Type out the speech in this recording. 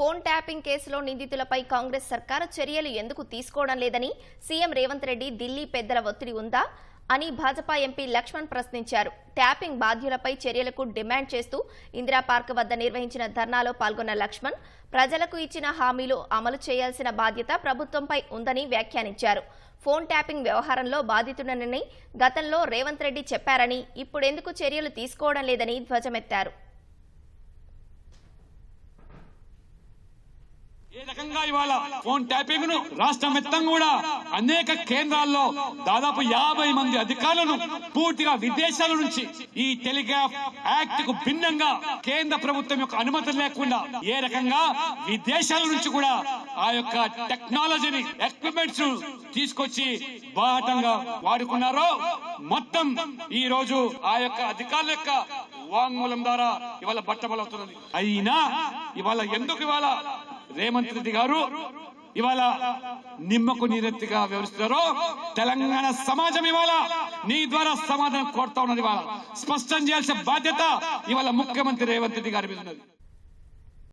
Phone tapping కేసులో నిందితులపై కాంగ్రెస్ సర్కారు చర్యలు ఎందుకు తీసుకోవడం లేదని సీఎం రేవంత్ రెడ్డి ఢిల్లీ పెద్దల ఒత్తిడి ఉందా అని భాజపా ఎంపీ లక్ష్మణ్ ప్రశ్నించారు. ట్యాపింగ్ బాధ్యులపై చర్యలకు డిమాండ్ చేస్తూ ఇందిరా పార్క్ వద్ద నిర్వహించిన ధర్నాలో పాల్గొన్న లక్ష్మణ్ ప్రజలకు ఇచ్చిన హామీలు అమలు చేయాల్సిన బాధ్యత ప్రభుత్వంపై ఉందని వ్యాఖ్యానించారు. ఫోన్ ట్యాపింగ్ వ్యవహారంలో బాధితుడనని గతంలో రేవంత్ రెడ్డి చెప్పారని ఇప్పుడెందుకు చర్యలు తీసుకోవడం లేదని ధ్వజమెత్తారు. ఇవాళ ఫోన్ ట్యాపింగ్ను రాష్ట్ర మొత్తం కూడా అనేక కేంద్రాల్లో దాదాపు యాభై మంది అధికారులను పూర్తిగా విదేశాల నుంచి ఈ టెలిగ్రాఫ్ యాక్ట్కు భిన్నంగా కేంద్ర ప్రభుత్వం యొక్క అనుమతి లేకుండా ఏ రకంగా విదేశాల నుంచి కూడా ఆ యొక్క టెక్నాలజీని ఎక్విప్మెంట్స్ తీసుకొచ్చి బాహటంగా వాడుకున్నారో మొత్తం ఈ రోజు ఆ యొక్క అధికారుల యొక్క వాంగ్మూలం ద్వారా ఇవాళ బట్టబలవుతున్నది. అయినా ఇవాళ ఎందుకు ఇవాళ రేవంత్ రెడ్డి గారు ఇవాళ నిమ్మకు నీరెత్తిగా వివరిస్తున్నారో తెలంగాణ సమాజం ఇవాళ నీ ద్వారా సమాధానం కోరుతా ఉన్నది ఇవాళ. స్పష్టం చేయాల్సిన బాధ్యత ఇవాళ ముఖ్యమంత్రి రేవంత్ రెడ్డి గారి మీద ఉన్నది.